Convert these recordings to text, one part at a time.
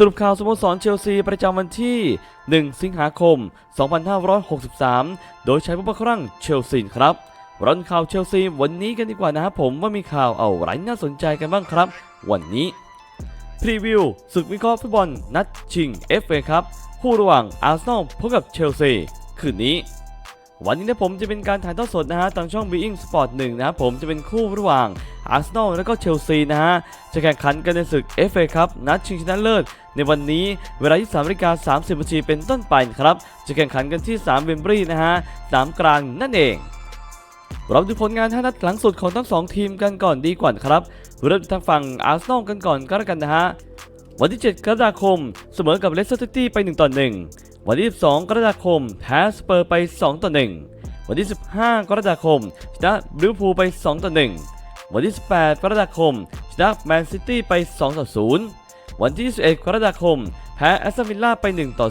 สรุปข่าวสโมสรเชลซีประจำวันที่ 1 สิงหาคม 2563 โดยใช้ผู้ประครั่งเชลซีครับร้อนข่าวเชลซีวันนี้กันดีกว่านะครับผมว่ามีข่าวเอาไรน่าสนใจกันบ้างครับ วันนี้พรีวิวศึกวิเคราะห์ฟุตบอลนัดชิง FA ครับคู่ระหว่างอาร์เซนอลพบกับเชลซีคืนนี้ วันนี้นะผมจะเป็นการถ่ายทอดสดนะฮะทางช่อง Being Sport 1นะครับผมจะเป็นคู่ระหว่างอาร์เซนอลและก็เชลซีนะฮะจะแข่งขันกันในศึก FA ครับนัดชิงชนะเลิศในวันนี้เวลา23นาฬิกา30นาทีเป็นต้นไปครับ จะแข่งขันกันที่3เวมบรีนะฮะสนามกลางนั่นเองเราดูผลงาน5นัดหลังสุดของทั้ง 2 ทีมกันก่อนดีกว่าครับ เริ่มทางฝั่งอาร์เซนอลกันก่อนก็แล้วกันนะฮะวันที่ 7 กรกฎาคม เสมอกับเลสเตอร์ซิตี้ไป 1 ต่อ 1 วันที่ 12 กรกฎาคมแพ้สเปอร์ไป 2 ต่อ 1 วันที่ 15 กรกฎาคมชนะลิเวอร์พูลไป 2 ต่อ 1 วันที่ 18 กรกฎาคมชนะแมนซิตี้ไป 2 ต่อ 0 วันที่ 21 กรกฎาคม แพ้แอสตันวิลล่าไป 1 ต่อ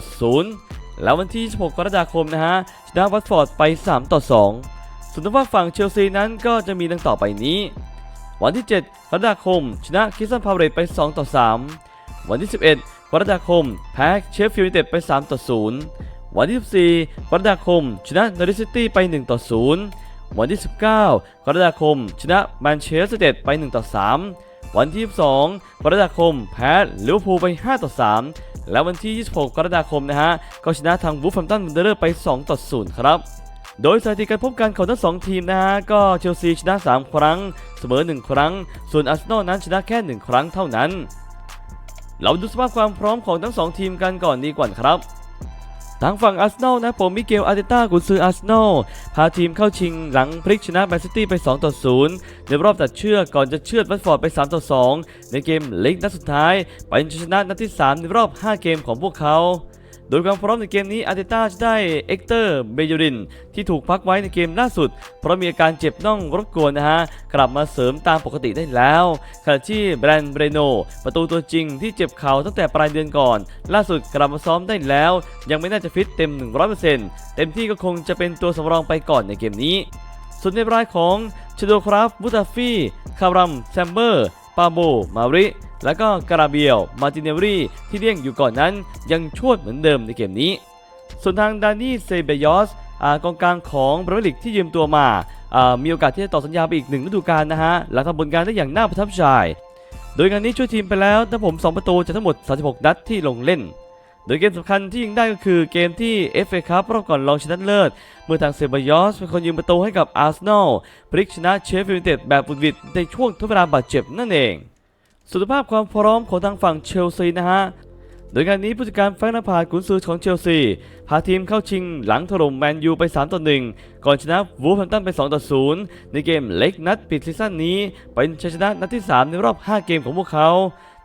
0 แล้ววันที่ 26 กรกฎาคมนะฮะชนะวัตฟอร์ดไป 3 ต่อ 2 ส่วนทางฝั่งเชลซีนั้นก็จะมีดังต่อไปนี้ วันที่ 7 กรกฎาคม ชนะคิสตันพาวเรตไป 2 ต่อ 3 วันที่ 11 กรกฎาคม แพ้เชฟฟิลด์ยูไนเต็ดไป 3 ต่อ 0 วันที่ 14 กรกฎาคม ชนะนอริสซิตี้ไป 1 ต่อ 0 วันที่ 19 กรกฎาคม ชนะแมนเชสเตอร์ยูไนเต็ดไป 1 ต่อ 3 วันที่ 22 กรกฎาคม แพ้ลิเวอร์พูลไป 5 ต่อ 3 และวันที่ 26 กรกฎาคมนะฮะ ก็ชนะทางวูฟแฮมตันวันเดอร์ไป 2 ต่อ 0 ครับโดยสถิติการพบกันของทั้งสองทีมนะฮะก็เชลซีชนะ 3 ครั้ง เสมอ 1 ครั้ง ส่วนอาร์เซนอลนั้นชนะแค่ 1 ครั้งเท่านั้น เราดูสภาพความพร้อมของทั้งสองทีมกันก่อนดีกว่าครับทางฝั่งอาร์เซนอลนะผมมิเกลอาร์เตต้ากุนซืออาร์เซนอลพาทีมเข้าชิงหลังพลิกชนะแมนซิตี้ไป 2 ต่อ 0 ในรอบตัดเชือกก่อนจะเชือดวัตฟอร์ดไป 3 ต่อ 2 ในเกมเล็กนัดสุดท้าย เป็นชัยชนะนัดที่ 3 ในรอบ 5 เกมของพวกเขา โดยความพร้อมในเกมนี้อาร์เตต้าจะได้เอ็กเตอร์เบยูรินที่ถูกพักไว้ในเกมล่าสุด เพราะมีอาการเจ็บน่องรบกวนนะฮะ กลับมาเสริมตามปกติได้แล้วขณะที่แบรนด์เบรโนประตูตัวจริงที่เจ็บเข่าตั้งแต่ปลายเดือนก่อน ล่าสุดกลับมาซ้อมได้แล้ว ยังไม่น่าจะฟิตเต็ม 100%เต็มที่ก็คงจะเป็นตัวสำรองไปก่อนในเกมนี้ ส่วนในรายของชโดคราฟบูตาฟี่คารัมแซมเบอร์ปาโบมาริ และก็กราเบียลมาติเนรีที่เลี่ยงอยู่ก่อนนั้น ยังชวดเหมือนเดิมในเกมนี้ ส่วนทางดานี่เซเบยอสอ่ากองกลางของบรลิกที่ยืมตัวมา มีโอกาสที่จะต่อสัญญาไปอีกหนึ่งฤดูกาลนะฮะ หลังทำผลงานได้อย่างน่าประทับใจ โดยงานนี้ช่วยทีมไปแล้วทั้งผม 2 ประตูจากทั้งหมด 36 นัดที่ลงเล่น โดยเกมสำคัญที่ยิงได้ก็คือเกมที่ FA คัพรอบก่อนรองชนะเลิศ เมื่อทางเซบายอสเป็นคนยิงประตูให้กับอาร์เซนอลพลิกชนะเชฟฟิลด์ยูไนเต็ดแบบบุดวิดในช่วงทดเวลาบาดเจ็บนั่นเอง สุขภาพความพร้อมของทางฝั่งเชลซีนะฮะ โดยงานนี้ผู้จัดการแฟรงค์นภากุนซือของเชลซี พาทีมเข้าชิงหลังถล่มแมนยูไป 3 ต่อ 1 ก่อนชนะวูฟแฮมตันไป 2 ต่อ 0 ในเกมเล็กนัดปิดซีซั่นนี้ เป็นชัยชนะนัดที่ 3 ในรอบ 5 เกมของพวกเขา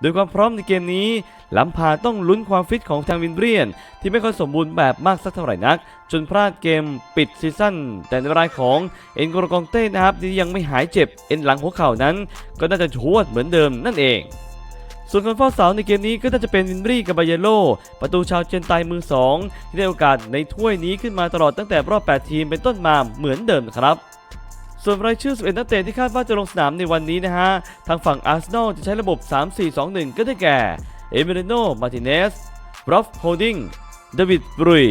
โดยความพร้อมในเกมนี้ลัมพาต้องลุ้นความฟิตของทางวินเบียน ที่ไม่ค่อยสมบูรณ์แบบมากสักเท่าไหร่นัก จนพลาดเกมปิดซีซั่นแต่ในรายของเอ็นโกรกองเต้นะครับที่ยังไม่หายเจ็บเอ็นหลังหัวเข่านั้น ก็น่าจะชวดเหมือนเดิมนั่นเองส่วนคนเฝ้าเสาในเกมนี้ก็น่าจะเป็นวินบรีกับบายโล ประตูชาวเจนไตมือ 2 ที่ได้โอกาสในถ้วยนี้ขึ้นมาตลอดตั้งแต่รอบ 8 ทีมเป็นต้นมาเหมือนเดิมครับ ส่วนรายชื่อ 11 นักเตะที่คาดว่าจะลงสนามในวันนี้นะฮะ ทางฝั่งอาร์เซนอลจะใช้ระบบ 3-4-2-1 ก็ได้แก่ เอเมริโน มาติเนสบรอฟโฮดิงเดวิดบรุย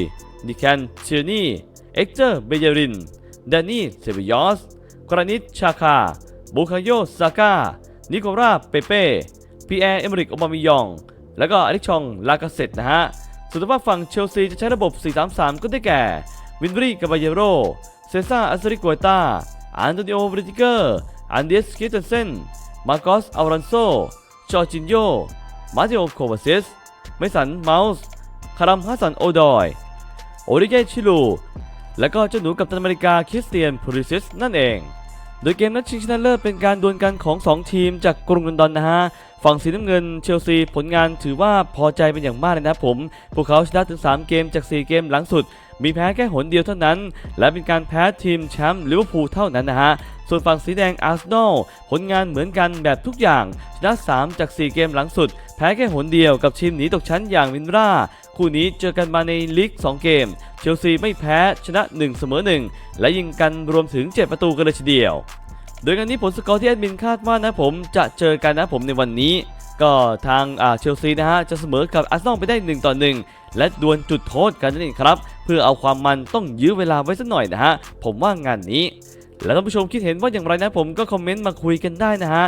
ดิแคนเชียนีเอ็กเจอร์ เบเยรินแดนนี่เซบิยอสกรานิตชาคาบูคาโยซาก้า นิโคราเปเป้พีแอร์เอเมริกโอบามิยอง แล้วก็อลิกชอง ลากาเซตนะฮะส่วนทางฝั่งเชลซีจะใช้ระบบ 4-3-3 ก็ได้แก่ วินบรีกับบายโร เซซ่าอัสริกวยตา อันโตนิโอบริติเกอร์ อันเดสคิเทนเซน มาร์กอส อัลรันโซ จอร์จินโย มาติโอ โควาซิสไมสัน เมาส์ คารัมฮัสัน โอดอย โอริเกชิลู และก็เจ้าหนูกับตันอเมริกา คริสเตียนพูริซิส นั่นเอง โดยเกมนัดชิงชนะเลิศเป็นการดวลกันของ 2 ทีมจากกรุงลอนดอนนะฮะ ฝั่งสีน้ำเงินเชลซีผลงานถือว่าพอใจเป็นอย่างมากเลยนะครับผม พวกเขาชนะถึง 3 เกมจาก 4 เกมหลังสุด มีแพ้แค่หนเดียวเท่านั้น และเป็นการแพ้ทีมแชมป์ลิเวอร์พูลเท่านั้นนะฮะ ส่วนฝั่งสีแดงอาร์เซนอลผลงานเหมือนกันแบบทุกอย่างชนะ 3 จาก 4 เกมหลังสุด พ้แค่หนเดียวกับทีมหนีตกชั้นอย่างวินรา คู่นี้เจอกันมาในลีก 2 เกม เชลซีไม่แพ้ชนะ 1 เสมอ 1 และยิงกันรวมถึง 7 ประตูกันเลยทีเดียว โดยงานนี้ผลสกอร์ที่แอดมินคาดว่านะผมจะเจอกันนะผมในวันนี้ ก็ทางอ่าเชลซีนะฮะจะเสมอกับอาร์เซนอลไปได้ 1 ต่อ 1 และดวลจุดโทษกันนั่นเองครับ เพื่อเอาความมันต้องยื้อเวลาไว้สักหน่อยนะฮะผมว่างานนี้ แล้วท่านผู้ชมคิดเห็นว่าอย่างไรนะผมก็คอมเมนต์มาคุยกันได้นะฮะ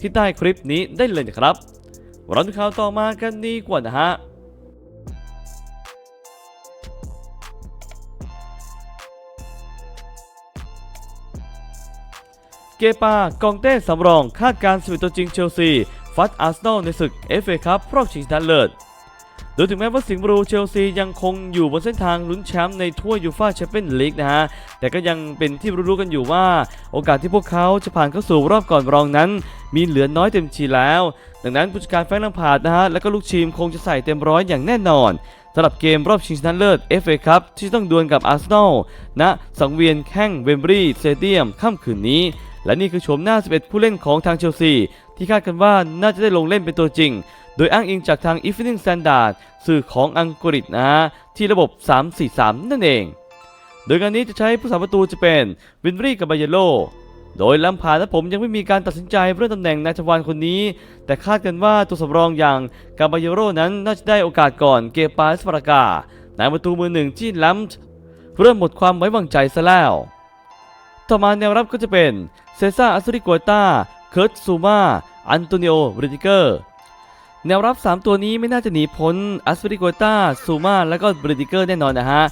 ที่ใต้คลิปนี้ได้เลยนะครับ รันข่าวต่อมากันดีกว่านะฮะเกปากองเต้สำรอง คาดการณ์สวิตตัวจริงเชลซี ฟัดอาร์เซนอลในศึก FA ครับรอบชิงชนะเลิศ โดยถึงแม้ว่าสิงห์บลูเชลซียังคงอยู่บนเส้นทางลุ้นแชมป์ในถ้วยยูฟ่าแชมเปี้ยนลีกนะฮะ แต่ก็ยังเป็นที่รู้ๆกันอยู่ว่า โอกาสที่พวกเขาจะผ่านเข้าสู่รอบก่อนรองนั้น มีเหลือน้อยเต็มทีแล้ว ดังนั้นผู้จัดการแฟรงค์ลัมพาดนะฮะ และก็ลูกทีมคงจะใส่เต็มร้อยอย่างแน่นอนสำหรับเกมรอบชิงชนะเลิศ FA ครับที่ต้องดวลกับอาร์เซนอลณสังเวียนแข้งเวมบรีสเตเดียมค่ำคืนนี้ และนี่คือโฉมหน้า 11 ผู้เล่นของทางเชลซี ที่คาดกันว่าน่าจะได้ลงเล่นเป็นตัวจริง โดยอ้างอิงจากทาง Evening Standard สื่อของอังกฤษนะที่ระบบ 3-4-3 นั่นเอง โดยการนี้จะใช้ผู้สาประตูจะเป็นวินรีกับบายโล โดยลัมพาร์ดและผมยังไม่มีการตัดสินใจเรื่องตำแหน่งนายทวารคนนี้ แต่คาดกันว่าตัวสำรองอย่างกาบายโรนั้นน่าจะได้โอกาสก่อนเกปาสปารากานายประตูมือหนึ่งที่ลัมส์เริ่มหมดความไว้วางใจซะแล้วต่อมาแนวรับก็จะเป็นเซซ่าอัสริกัวตาเคิร์ตซูมา อันโตนิโอบริติเกอร์ แนวรับ 3 ตัวนี้ไม่น่าจะหนีพ้นอัสปริโกตาซูมาและก็บริติเกอร์แน่นอนนะฮะ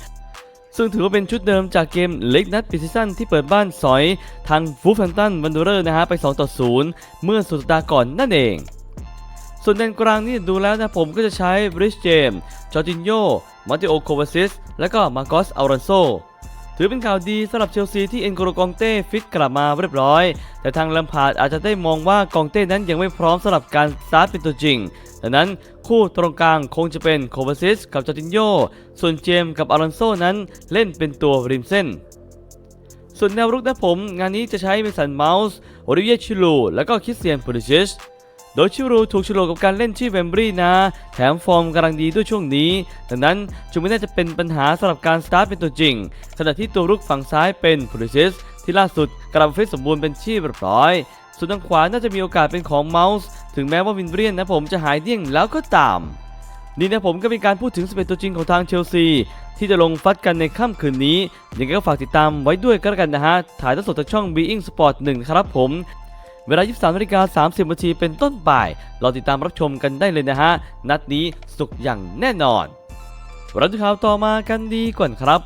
ซึ่งถือว่าเป็นชุดเดิมจากเกมเล็กนัดปิซีซั่นที่เปิดบ้านสอยทางฟูฟแฟมตันวันเดอร์นะฮะไป 2 ต่อ 0 เมื่อสุดสัปดาห์ก่อนนั่นเอง ส่วนแดนกลางนี่ดูแล้วนะผมก็จะใช้บริชเจมจอร์จินโยมาติโอโควาซิสและก็มาโกสอัลรันโซ ถือเป็นข่าวดีสำหรับเชลซีที่เอ็นโกโรกองเต้ฟิตกลับมาเรียบร้อย แต่ทางลัมพาร์ดอาจจะได้มองว่ากองเต้นั้นยังไม่พร้อมสำหรับการสตาร์ทเป็นตัวจริงดังนั้นคู่ตรงกลางคงจะเป็นโควาซิสกับจอร์จินโยส่วนเจมส์กับอลอนโซนั้นเล่นเป็นตัวริมเส้นส่วนแนวรุกนะผม งานนี้จะใช้เมสันเมาส์ โอริเวียชิลู และก็คิสเตียนพูลิชิช โดยชิรูถูกฉลกกับการเล่นที่เวมบรีนะ แถมฟอร์มกำลังดีด้วยช่วงนี้ ดังนั้นจึงไม่น่าจะเป็นปัญหาสำหรับการสตาร์ทเป็นตัวจริง ขณะที่ตัวรุกฝั่งซ้ายเป็นพลิชิสที่ล่าสุดกลับมาฟิตสมบูรณ์เป็นที่เรียบร้อย ส่วนทางขวาน่าจะมีโอกาสเป็นของเมาส์ ถึงแม้ว่าวินเบรียนนะผมจะหายเดี่ยงแล้วก็ตามนี่นะผมก็เป็นการพูดถึง11ตัวจริงของทางเชลซี ที่จะลงฟัดกันในค่ำคืนนี้ยังไงก็ฝากติดตามไว้ด้วยก็แล้วกันนะฮะ ถ่ายทอดสดจากช่อง Being Sport 1นะครับผม เวลา 23นาฬิกา30นาทีเป็นต้นไปรอติดตามรับชมกันได้เลยนะฮะ นัดนี้สุกอย่างแน่นอนเราดูข่าวต่อมากันดีก่อนครับ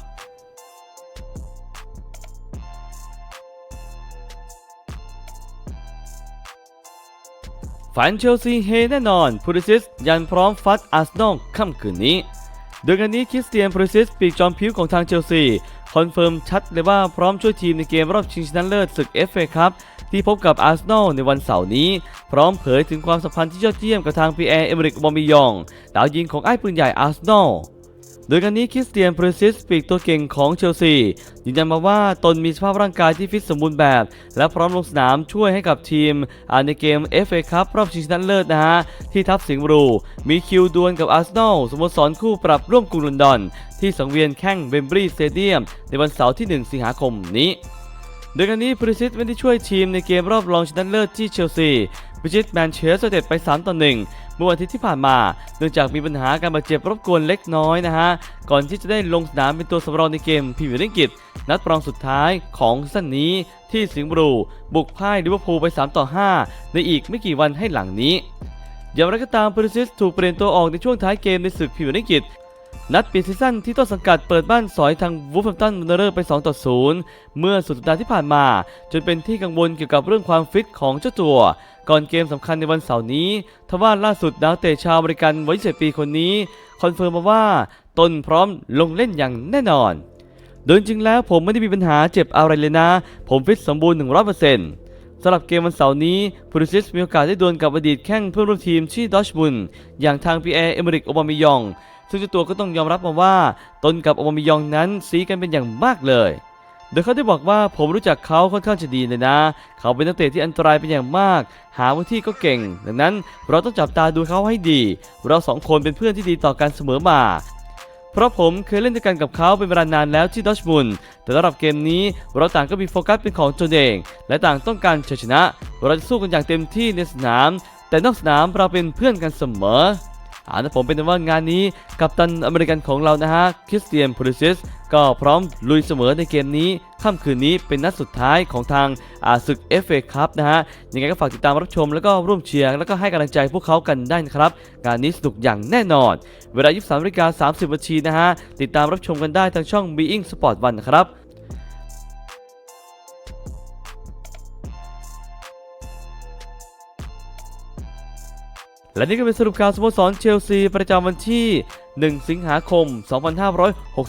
ฝันเชลซีเฮแน่นอนพูริซิสยันพร้อมฟัดอาร์เซนอลค่ำคืนนี้ โดยกันนี้คริสเตียนพริซิสปีกจอมผิวของทางเชลซีคอนเฟิร์มชัดเลยว่าพร้อมช่วยทีมในเกมรอบชิงชนะเลิศศึกเอฟเอครับที่พบกับอาร์เซนอลในวันเสาร์นี้ พร้อมเผยถึงความสัมพันธ์ที่ยอดเยี่ยมกับทางปีแอร์เอเมริกบอมิยองดาวยิงของไอ้ปืนใหญ่อาร์เซนอล โดยการนี้คริสเตียนพรีซิสปีกตัวเก่งของเชลซียืนยันมาว่าตนมีสภาพร่างกายที่ฟิตสมบูรณ์แบบ และพร้อมลงสนามช่วยให้กับทีมในเกม FA คัพรอบชิงชนะเลิศนะฮะ ที่ทัพสิงห์บรูมีคิวดวลกับอาร์เซนอลสโมสรคู่ปรับร่วมกรุงลอนดอน ที่สังเวียนแข้งเวมบรีสเตเดียม ในวันเสาร์ที่ 1 สิงหาคมนี้โดยการนี้พรีซิสไม่ได้ช่วยทีมในเกมรอบรองชนะเลิศที่เชลซี พิชิตแมนเชสเตอร์ยูไนเต็ดไป 3 ต่อ 1 เมื่อวันอาทิตย์ที่ผ่านมา เนื่องจากมีปัญหาการบาดเจ็บรบกวนเล็กน้อยนะฮะ ก่อนที่จะได้ลงสนามเป็นตัวสำรองในเกมพรีเมียร์ลีกอังกฤษนัดรองสุดท้ายของซีซั่นนี้ที่สิงห์บรูบุกพ่ายลิเวอร์พูลไป 3 ต่อ 5 ในอีกไม่กี่วันให้หลังนี้อย่างไรก็ตามพรีซิสถูกเปลี่ยนตัวออกในช่วงท้ายเกมในศึกพรีเมียร์ลีกอังกฤษนัดปิดซีซั่นที่ต้นสังกัดเปิดบ้านสอยทางวูฟแฮมตันวันเดอร์ไป 2 ต่อ 0 เมื่อสุดสัปดาห์ที่ผ่านมา จนเป็นที่กังวลเกี่ยวกับเรื่องความฟิตของเจ้าตัว ก่อนเกมสำคัญในวันเสาร์นี้ ทว่าล่าสุดดาวเตะชาวอเมริกันวัย27ปีคนนี้ คอนเฟิร์มมาว่าตนพร้อมลงเล่นอย่างแน่นอน โดยจริงแล้วผมไม่ได้มีปัญหาเจ็บอะไรเลยนะ ผมฟิตสมบูรณ์ 100%สำหรับเกมวันเสาร์นี้พูริซิสมีโอกาสได้ดวลกับอดีตแข้งเพื่อนร่วมทีมที่อดอชบุนอย่างทางพีแอร์เอเมริกโอบามิยอง ซึ่งเจ้าตัวก็ต้องยอมรับมาว่า ตนกับโอบามิยองนั้นซีกันเป็นอย่างมากเลย โดยเขาได้บอกว่าผมรู้จักเขาค่อนข้างจะดีเลยนะ เขาเป็นนักเตะที่อันตรายเป็นอย่างมาก หาพื้นที่ก็เก่ง ดังนั้นเราต้องจับตาดูเขาให้ดี เราสองคนเป็นเพื่อนที่ดีต่อกันเสมอมา เพราะผมเคยเล่นด้วยกันกับเขาเป็นเวลานานแล้วที่ดอชมุนแต่สำหรับเกมนี้เราต่างก็มีโฟกัสเป็นของตนเอง และต่างต้องการชัยชนะ เราจะสู้กันอย่างเต็มที่ในสนาม แต่นอกสนามเราเป็นเพื่อนกันเสมอ อ่านะผมเป็นว่างานนี้กัปตันอเมริกันของเรานะฮะคริสเตียนพูลิซิสก็พร้อมลุยเสมอในเกมนี้ค่ำคืนนี้เป็นนัดสุดท้ายของทางอาศึก FA ครับนะฮะยังไงก็ฝากติดตามรับชมแล้วก็ร่วมเชียร์แล้วก็ให้กำลังใจพวกเขากันได้นะครับงานนี้สนุกอย่างแน่นอน เวลา 23นาฬิกา30นาทีนะฮะติดตามรับชมกันได้ทางช่อง Being Sport 1นะครับ และนี่ก็เป็นสรุปข่าวสโมสรเชลซีประจำวันที่ 1 สิงหาคม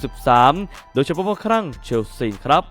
2563 โดยเฉพาะว่าครั้งเชลซีครับ